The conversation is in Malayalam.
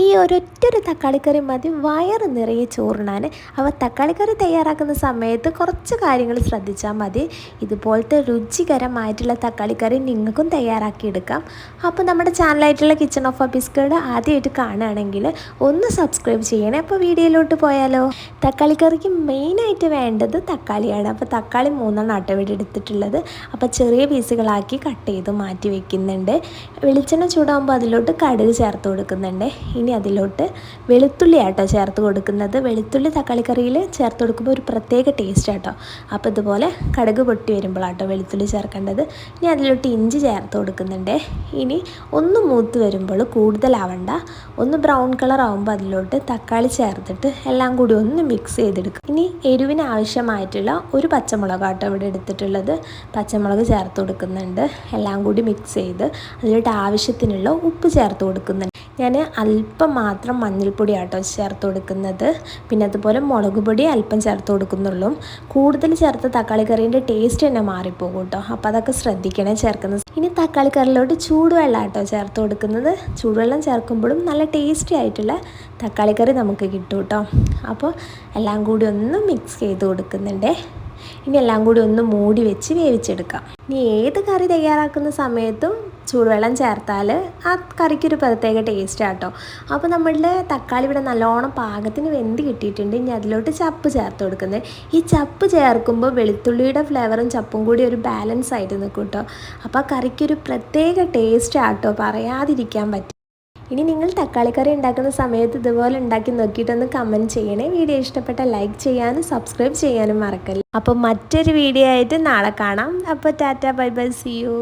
ഈ ഒരൊറ്റൊരു തക്കാളിക്കറി മതി. വയറ് നിറയെ ചോറിനാൻ അപ്പോൾ തക്കാളിക്കറി തയ്യാറാക്കുന്ന സമയത്ത് കുറച്ച് കാര്യങ്ങൾ ശ്രദ്ധിച്ചാൽ മതി. ഇതുപോലത്തെ രുചികരമായിട്ടുള്ള തക്കാളിക്കറി നിങ്ങൾക്കും തയ്യാറാക്കിയെടുക്കാം. അപ്പോൾ നമ്മുടെ ചാനലായിട്ടുള്ള കിച്ചൺ ഓഫ് അബിസ്കേഡ് ആദ്യമായിട്ട് കാണുകയാണെങ്കിൽ ഒന്ന് സബ്സ്ക്രൈബ് ചെയ്യണേ. അപ്പോൾ വീഡിയോയിലോട്ട് പോയാലോ? തക്കാളിക്കറിക്ക് മെയിനായിട്ട് വേണ്ടത് തക്കാളിയാണ്. അപ്പോൾ തക്കാളി മൂന്നെണ്ണം അട്ടവിടെ എടുത്തിട്ടുള്ളത്. അപ്പോൾ ചെറിയ പീസുകളാക്കി കട്ട് ചെയ്ത് മാറ്റി വെക്കുന്നുണ്ട്. വെളിച്ചെണ്ണ ചൂടാകുമ്പോൾ അതിലോട്ട് കടുക് ചേർത്ത് കൊടുക്കുന്നുണ്ട്. ഇനി അതിലോട്ട് വെളുത്തുള്ളി ആട്ടോ ചേർത്ത് കൊടുക്കുന്നത്. വെളുത്തുള്ളി തക്കാളി കറിയിൽ ചേർത്ത് കൊടുക്കുമ്പോൾ ഒരു പ്രത്യേക ടേസ്റ്റ് ആട്ടോ. അപ്പോൾ ഇതുപോലെ കടുക് പൊട്ടി വരുമ്പോഴാട്ടോ വെളുത്തുള്ളി ചേർക്കേണ്ടത്. ഇനി അതിലോട്ട് ഇഞ്ചി ചേർത്ത് കൊടുക്കുന്നുണ്ട്. ഇനി ഒന്ന് മൂത്ത് വരുമ്പോൾ കൂടുതലാവണ്ട. ഒന്ന് ബ്രൗൺ കളർ ആകുമ്പോൾ അതിലോട്ട് തക്കാളി ചേർത്തിട്ട് എല്ലാം കൂടി ഒന്ന് മിക്സ് ചെയ്തെടുക്കും ഇനി എരിവിന് ആവശ്യമായിട്ടുള്ള ഒരു പച്ചമുളക് ആട്ടോ ഇവിടെ എടുത്തിട്ടുള്ളത്. പച്ചമുളക് ചേർത്ത് കൊടുക്കുന്നുണ്ട്. എല്ലാം കൂടി മിക്സ് ചെയ്ത് അതിലോട്ട് ആവശ്യത്തിനുള്ള ഉപ്പ് ചേർത്ത് കൊടുക്കുന്നുണ്ട്. ഞാൻ അല്പം മാത്രം മഞ്ഞൾപ്പൊടി ആട്ടോ ചേർത്ത് കൊടുക്കുന്നത്. പിന്നെ അതുപോലെ മുളക് പൊടി അല്പം ചേർത്ത് കൊടുക്കുന്നുള്ളൂ. കൂടുതൽ ചേർത്ത് തക്കാളി കറീന്റെ ടേസ്റ്റ് തന്നെ മാറിപ്പോകും കേട്ടോ അപ്പോൾ അതൊക്കെ ശ്രദ്ധിക്കണേ ചേർക്കുന്നത് ഇനി തക്കാളി കറിയിലോട്ട് ചൂടുവെള്ളം ആട്ടോ ചേർത്ത് കൊടുക്കുന്നത്. ചൂടുവെള്ളം ചേർക്കുമ്പോഴും നല്ല ടേസ്റ്റി ആയിട്ടുള്ള തക്കാളി കറി നമുക്ക് കിട്ടും കേട്ടോ അപ്പോൾ എല്ലാം കൂടി ഒന്ന് മിക്സ് ചെയ്ത് കൊടുക്കുന്നുണ്ടേ. ഇനി എല്ലാം കൂടി ഒന്ന് മൂടി വെച്ച് വേവിച്ചെടുക്കാം. ഇനി ഏത് കറി തയ്യാറാക്കുന്ന സമയത്തും ചൂടുവെള്ളം ചേർത്താൽ ആ കറിക്കൊരു പ്രത്യേക ടേസ്റ്റ് ആട്ടോ. അപ്പോൾ നമ്മളുടെ തക്കാളി ഇവിടെ നല്ലോണം പാകത്തിന് വെന്ത് കിട്ടിയിട്ടുണ്ട്. ഇനി അതിലോട്ട് ചപ്പ് ചേർത്ത് കൊടുക്കുന്നത്. ഈ ചപ്പ് ചേർക്കുമ്പോൾ വെളുത്തുള്ളിയുടെ ഫ്ലേവറും ചപ്പും കൂടി ഒരു ബാലൻസ് ആയിട്ട് നിൽക്കും കേട്ടോ അപ്പോൾ ആ കറിക്കൊരു പ്രത്യേക ടേസ്റ്റ് ആട്ടോ. പറയാതിരിക്കാൻ പറ്റും. ഇനി നിങ്ങൾ തക്കാളി കറി ഉണ്ടാക്കുന്ന സമയത്ത് ഇതുപോലെ ഉണ്ടാക്കി നോക്കിയിട്ടൊന്ന് കമന്റ് ചെയ്യണേ. വീഡിയോ ഇഷ്ടപ്പെട്ട ലൈക്ക് ചെയ്യാനും സബ്സ്ക്രൈബ് ചെയ്യാനും മറക്കല്ലേ. അപ്പോൾ മറ്റൊരു വീഡിയോ ആയിട്ട് നാളെ കാണാം. അപ്പോൾ tata bye bye see you